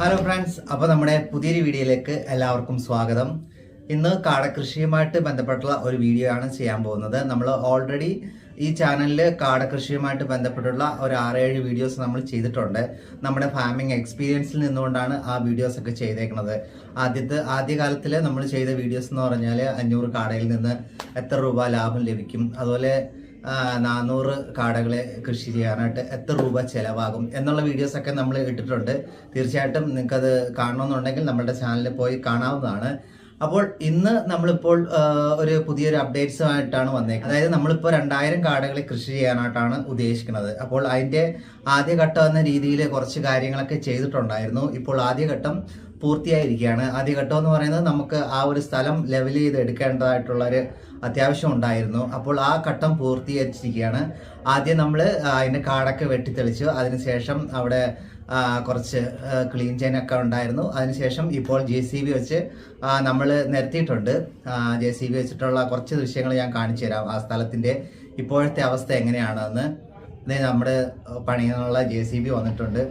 Hello friends അപ്പോൾ നമ്മുടെ പുതിയൊരു വീഡിയോയിലേക്ക് എല്ലാവർക്കും സ്വാഗതം. ഇന്ന് കാടകൃഷിയുമായിട്ട് ബന്ധപ്പെട്ടുള്ള ഒരു വീഡിയോ ആണ് ചെയ്യാൻ പോകുന്നത്. നമ്മൾ ഓൾറെഡി ഈ ചാനലിൽ കാടകൃഷിയുമായിട്ട് ബന്ധപ്പെട്ടുള്ള ഒരു ആറേഴ് വീഡിയോസ് നമ്മൾ ചെയ്തിട്ടുണ്ട്. നമ്മുടെ ഫാമിംഗ് എക്സ്പീരിയൻസിൽ നിന്നുകൊണ്ടാണ് ആ വീഡിയോസ് ഒക്കെ ചെയ്തേക്കുന്നത്. ആദ്യത്തെ ആദ്യകാലത്തിൽ നമ്മൾ ചെയ്ത വീഡിയോസ് എന്ന് പറഞ്ഞാൽ അഞ്ഞൂറ് കാടയിൽ നിന്ന് എത്ര രൂപ ലാഭം ലഭിക്കും. അതുപോലെ നാനൂറ് കാടകളെ കൃഷി ചെയ്യാനായിട്ട് എത്ര രൂപ ചിലവാകും എന്നുള്ള വീഡിയോസ് ഒക്കെ നമ്മൾ ഇട്ടിട്ടുണ്ട്. തീർച്ചയായിട്ടും നിങ്ങൾക്കത് കാണണമെന്നുണ്ടെങ്കിൽ നമ്മുടെ ചാനലിൽ പോയി കാണാവുന്നതാണ്. അപ്പോൾ ഇന്ന് നമ്മളിപ്പോൾ ഒരു പുതിയൊരു അപ്ഡേറ്റ്സുമായിട്ടാണ് വന്നേക്കുന്നത്. അതായത് നമ്മളിപ്പോൾ രണ്ടായിരം കാടകളെ കൃഷി ചെയ്യാനായിട്ടാണ് ഉദ്ദേശിക്കുന്നത്. അപ്പോൾ അതിന്റെ ആദ്യഘട്ടം എന്ന രീതിയിൽ കുറച്ച് കാര്യങ്ങളൊക്കെ ചെയ്തിട്ടുണ്ടായിരുന്നു. ഇപ്പോൾ ആദ്യഘട്ടം പൂർത്തിയായിരിക്കുകയാണ്. ആദ്യഘട്ടം എന്ന് പറയുന്നത് നമുക്ക് ആ ഒരു സ്ഥലം ലെവൽ ചെയ്ത് എടുക്കേണ്ടതായിട്ടുള്ള ഒരു അത്യാവശ്യം ഉണ്ടായിരുന്നു. അപ്പോൾ ആ ഘട്ടം പൂർത്തീകരിച്ചിരിക്കുകയാണ്. ആദ്യം നമ്മൾ അതിന്റെ കാടൊക്കെ വെട്ടിത്തെളിച്ചു. അതിനുശേഷം അവിടെ കുറച്ച് ക്ലീൻ ചെയ്യാനൊക്കെ ഉണ്ടായിരുന്നു. അതിനുശേഷം ഇപ്പോൾ ജെ സി ബി വെച്ച് നമ്മൾ നിരത്തിയിട്ടുണ്ട്. ജെ സി ബി വെച്ചിട്ടുള്ള കുറച്ച് ദൃശ്യങ്ങൾ ഞാൻ കാണിച്ചു തരാം ആ സ്ഥലത്തിന്റെ ഇപ്പോഴത്തെ അവസ്ഥ എങ്ങനെയാണെന്ന്. നമ്മുടെ പണിയാനുള്ള ജെ സി ബി വന്നിട്ടുണ്ട്.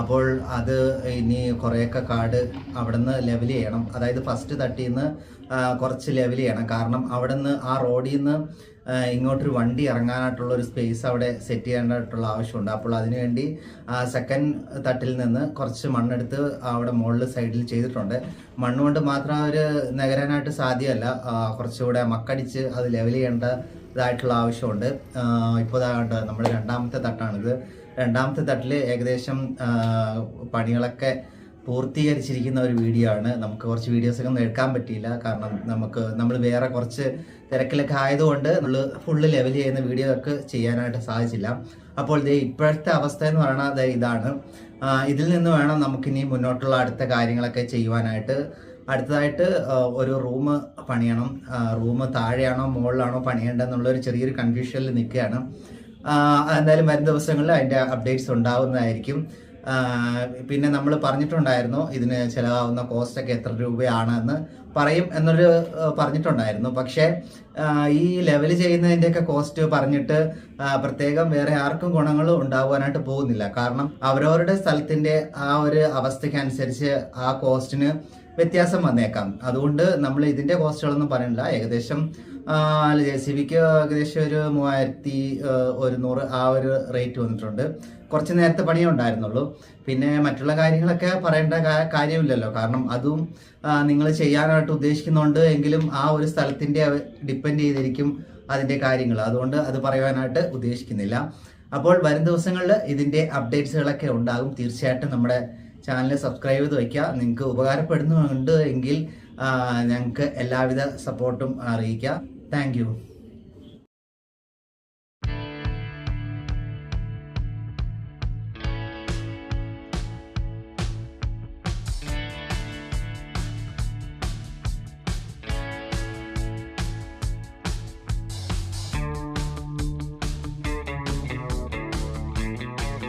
അപ്പോൾ അത് ഇനി കുറേയൊക്കെ കാട് അവിടെ നിന്ന് ലെവൽ ചെയ്യണം. അതായത് ഫസ്റ്റ് തട്ടിൽ നിന്ന് കുറച്ച് ലെവൽ ചെയ്യണം. കാരണം അവിടെ നിന്ന് ആ റോഡിൽ നിന്ന് ഇങ്ങോട്ടൊരു വണ്ടി ഇറങ്ങാനായിട്ടുള്ള ഒരു സ്പേസ് അവിടെ സെറ്റ് ചെയ്യേണ്ടതായിട്ടുള്ള ആവശ്യമുണ്ട്. അപ്പോൾ അതിനുവേണ്ടി സെക്കൻഡ് തട്ടിൽ നിന്ന് കുറച്ച് മണ്ണെടുത്ത് അവിടെ മുകളിൽ സൈഡിൽ ചെയ്തിട്ടുണ്ട്. മണ്ണ് കൊണ്ട് മാത്രം അവർ നഗരാനായിട്ട് സാധ്യമല്ല. കുറച്ചുകൂടെ മക്കടിച്ച് അത് ലെവൽ ചെയ്യേണ്ട ഇതായിട്ടുള്ള ആവശ്യമുണ്ട്. ഇപ്പോൾ ഇതായിട്ട് നമ്മുടെ രണ്ടാമത്തെ തട്ടാണിത്. രണ്ടാമത്തെ തട്ടിൽ ഏകദേശം പണികളൊക്കെ പൂർത്തീകരിച്ചിരിക്കുന്ന ഒരു വീഡിയോ ആണ്. നമുക്ക് കുറച്ച് വീഡിയോസൊക്കെ ഒന്നും എടുക്കാൻ പറ്റിയില്ല. കാരണം നമുക്ക് നമ്മൾ വേറെ കുറച്ച് തിരക്കിലൊക്കെ ആയതുകൊണ്ട് നമ്മൾ ഫുള്ള് ലെവൽ ചെയ്യുന്ന വീഡിയോ ഒക്കെ ചെയ്യാനായിട്ട് സാധിച്ചില്ല. അപ്പോൾ ദേ ഇപ്പോഴത്തെ അവസ്ഥ എന്ന് പറയുന്നത് ഇതാണ്. ഇതിൽ നിന്ന് വേണം നമുക്കിനി മുന്നോട്ടുള്ള അടുത്ത കാര്യങ്ങളൊക്കെ ചെയ്യുവാനായിട്ട് അടുത്തതായിട്ട് ഒരു റൂം പണിയണം. റൂം താഴെയാണോ മുകളിലാണോ പണിയേണ്ടതെന്നുള്ള ഒരു ചെറിയൊരു കൺഫ്യൂഷനിൽ നിൽക്കുകയാണ്. എന്തായാലും വരും ദിവസങ്ങളിൽ അതിന്റെ അപ്ഡേറ്റ്സ് ഉണ്ടാവുന്നതായിരിക്കും. പിന്നെ നമ്മൾ പറഞ്ഞിട്ടുണ്ടായിരുന്നു ഇതിന് ചിലവാകുന്ന കോസ്റ്റ് ഒക്കെ എത്ര രൂപയാണെന്ന് പറയും എന്നൊരു പറഞ്ഞിട്ടുണ്ടായിരുന്നു. പക്ഷേ ഈ ലെവൽ ചെയ്യുന്നതിന്റെയൊക്കെ കോസ്റ്റ് പറഞ്ഞിട്ട് പ്രത്യേകം വേറെ ആർക്കും ഗുണങ്ങൾ ഉണ്ടാകുവാനായിട്ട് പോകുന്നില്ല. കാരണം അവരവരുടെ സ്ഥലത്തിന്റെ ആ ഒരു അവസ്ഥയ്ക്കനുസരിച്ച് ആ കോസ്റ്റിന് വ്യത്യാസം വന്നേക്കാം. അതുകൊണ്ട് നമ്മൾ ഇതിന്റെ കോസ്റ്റുകളൊന്നും പറയണില്ല. ഏകദേശം ജെ സി ബിക്ക് ഏകദേശം ഒരു മൂവായിരത്തി ഒരുന്നൂറ് ആ ഒരു റേറ്റ് വന്നിട്ടുണ്ട്. കുറച്ച് നേരത്തെ പണിയേ ഉണ്ടായിരുന്നുള്ളൂ. പിന്നെ മറ്റുള്ള കാര്യങ്ങളൊക്കെ പറയേണ്ട കാര്യമില്ലല്ലോ. കാരണം അതും നിങ്ങൾ ചെയ്യാനായിട്ട് ഉദ്ദേശിക്കുന്നുണ്ട് എങ്കിലും ആ ഒരു സ്ഥലത്തിന്റെ ഡിപ്പെൻഡ് ചെയ്തിരിക്കും അതിന്റെ കാര്യങ്ങൾ അതുകൊണ്ട് അത് പറയുവാനായിട്ട് ഉദ്ദേശിക്കുന്നില്ല. അപ്പോൾ വരും ദിവസങ്ങളിൽ ഇതിന്റെ അപ്ഡേറ്റ്സുകളൊക്കെ ഉണ്ടാകും. തീർച്ചയായിട്ടും നമ്മുടെ ചാനൽ സബ്സ്ക്രൈബ് ചെയ്ത് വയ്ക്കുക. നിങ്ങൾക്ക് ഉപകാരപ്പെടുന്നുണ്ട് എങ്കിൽ ഞങ്ങൾക്ക് എല്ലാവിധ സപ്പോർട്ടും അറിയിക്കുക. താങ്ക്